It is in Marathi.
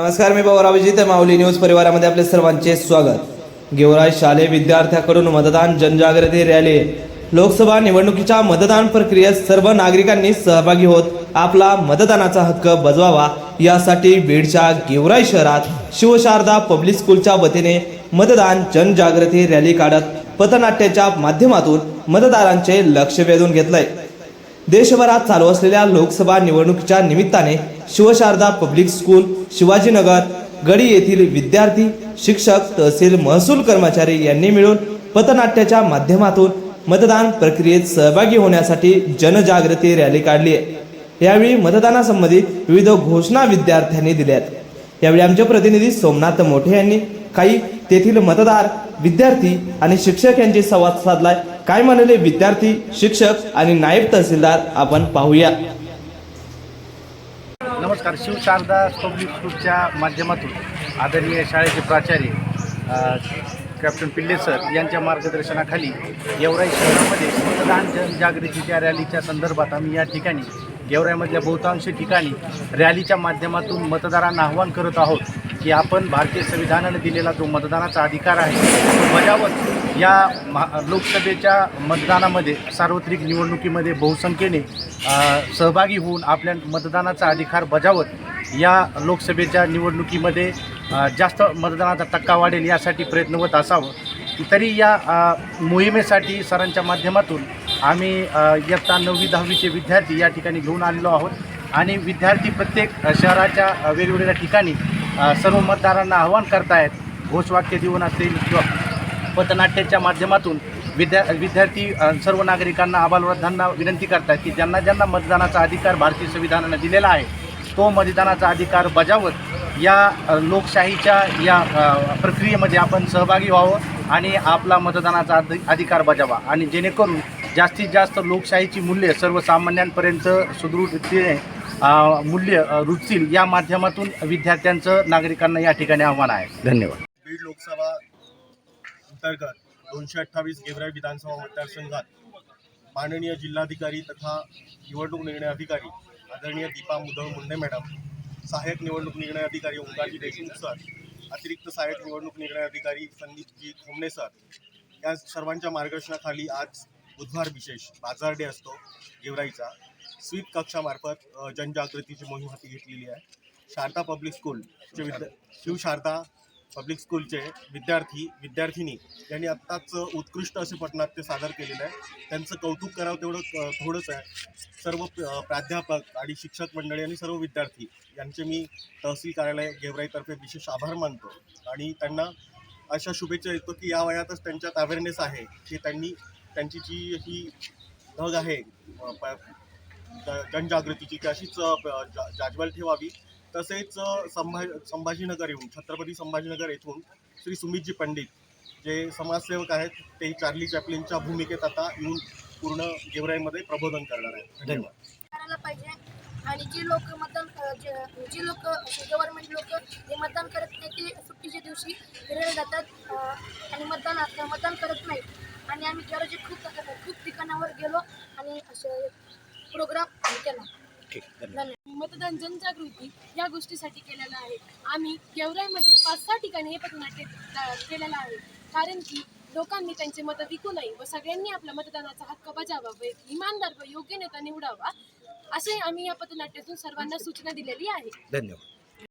नमस्कार मी भाऊ अभिजित माऊली न्यूज परिवारामध्ये आपले सर्वांचे स्वागत. गेवराई शालेय विद्यार्थ्याकडून मतदान जनजागृती रॅली. लोकसभा निवडणुकीच्या मतदान प्रक्रियेत सर्व नागरिकांनी सहभागी होत आपला मतदानाचा हक्क बजवावा. यासाठी बीडच्या गेवराई शहरात शिवशारदा पब्लिक स्कूलच्या वतीने मतदान जनजागृती रॅली काढत पथनाट्याच्या माध्यमातून मतदारांचे लक्ष वेधून घेतलंय. देशभरात चालू असलेल्या लोकसभा निवडणुकीच्या निमित्ताने शिवशारदा पब्लिक स्कूल शिवाजीनगर गडी येथील विद्यार्थी शिक्षक तहसील महसूल कर्मचारी यांनी मिळून पथनाट्याच्या माध्यमातून मतदान प्रक्रियेत सहभागी होण्यासाठी जनजागृती रॅली काढली आहे. यावेळी मतदानासंबंधी विविध घोषणा विद्यार्थ्यांनी दिल्यात यावेळी आमचे प्रतिनिधी सोमनाथ मोठे यांनी काही तेथील मतदार विद्यार्थी आणि शिक्षक यांची संवाद साधलाय. काय म्हणाले विद्यार्थी शिक्षक आणि नायब तहसीलदार? आपण पाहूया. नमस्कार शिवशारदा पब्लिक स्कूलच्या माध्यमातून आदरणीय शाळेचे प्राचार्य कॅप्टन पिल्ले सर यांच्या मार्गदर्शनाखाली गेवराई शहरामध्ये मतदान जनजागृतीच्या रॅलीच्या संदर्भात आम्ही या ठिकाणी गेवराईमधल्या बहुतांश ठिकाणी रॅलीच्या माध्यमातून मतदारांना आव्हान करत आहोत. की आपण भारतीय संविधानाने दिलेला जो मतदानाचा अधिकार आहे तो बजावत या महा लोकसभेच्या मतदानामध्ये सार्वत्रिक निवडणुकीमध्ये बहुसंख्येने सहभागी होऊन आपल्या मतदानाचा अधिकार बजावत या लोकसभेच्या निवडणुकीमध्ये जास्त मतदानाचा टक्का वाढेल यासाठी प्रयत्नवत असावं. तरी या मोहिमेसाठी सरांच्या माध्यमातून आम्ही इयत्ता नववी दहावीचे विद्यार्थी या ठिकाणी घेऊन आलेलो आहोत. आणि विद्यार्थी प्रत्येक शहराच्या वेगवेगळ्या ठिकाणी सर्व मतदारांना आव्हान करतायत घोषवाक्य देऊन असतील किंवा पथनाट्याच्या माध्यमातून विद्या विद्यार्थी सर्व नागरिकांना आबालवृद्धांना विनंती करतात की ज्यांना ज्यांना मतदानाचा अधिकार भारतीय संविधानानं दिलेला आहे तो मतदानाचा अधिकार बजावत या लोकशाहीच्या या प्रक्रियेमध्ये आपण सहभागी व्हावं आणि आपला मतदानाचा अधि अधिकार बजावा आणि जेणेकरून जास्तीत जास्त लोकशाहीची मूल्य सर्वसामान्यांपर्यंत सुदृढ मूल्य रुचतील या माध्यमातून विद्यार्थ्यांचं नागरिकांना या ठिकाणी आव्हान आहे. धन्यवाद. बीड लोकसभा अंतर्गत दोनशे अठ्ठावीस गेवराई विधानसभा मतदारसंघात माननीय जिल्हाधिकारी तथा निवडणूक निर्णय अधिकारी आदरणीय दीपा मुदळ मुंडे मॅडम सहाय्यक निवडणूक निर्णय अधिकारी ओंकारजी देशमुख सर अतिरिक्त सहाय्यक निवडणूक निर्णय अधिकारी संदीपजी खोमणे सर या सर्वांच्या मार्गदर्शनाखाली आज बुधवार विशेष बाजार डे असतो गेवराईचा. स्वीप कक्षामार्फत जनजागृतीची मोहीम हाती घेतलेली आहे. शारदा पब्लिक स्कूलचे विद्या शिवशारदा पब्लिक स्कूलचे विद्यार्थी विद्यार्थिनी यांनी आत्ताच उत्कृष्ट असे पटनाट्य सादर केलेलं आहे. त्यांचं कौतुक करावं तेवढं थोडंच आहे. सर्व प्र- प्राध्यापक आणि शिक्षक मंडळी आणि सर्व विद्यार्थी यांचे मी तहसील कार्यालय गेवराईतर्फे विशेष आभार मानतो. आणि त्यांना अशा शुभेच्छा देतो की या वयातच त्यांच्यात अवेअरनेस आहे की त्यांनी त्यांची जी ही धग आहे प- जनजागृतीची की अशीच जा- जाज्वल ठेवावी. तसेच अ, संभा संभाजीनगर येऊन छत्रपती संभाजीनगर येथून श्री सुमितजी पंडित जे समाजसेवक आहेत ते चार्ली चॅपलिनच्या भूमिकेत आता येऊन पूर्ण गेवराईमध्ये प्रबोधन करणार आहेत. धन्यवाद. करायला पाहिजे. आणि जे लोक मतदान जे लोक गव्हर्नमेंट लोक हे मतदान करत नाही ते सुट्टीच्या दिवशी फिरायला जातात आणि मतदान मतदान करत नाही आणि आम्ही ज्यावेळी खूप खूप ठिकाणावर गेलो आणि असे प्रोग्राम केला. धन्यवाद. मतदान जनजागृती या गोष्टीसाठी केलेलं आहे. आम्ही गेवराईमध्ये पाच सहा ठिकाणी हे पथनाट्य केलेलं आहे. कारण की लोकांनी त्यांचे मतं विकू नये व सगळ्यांनी आपला मतदानाचा हक्क बजावा व इमानदार व योग्य नेता निवडावा असे आम्ही या पथनाट्यातून सर्वांना सूचना दिलेली आहे. धन्यवाद.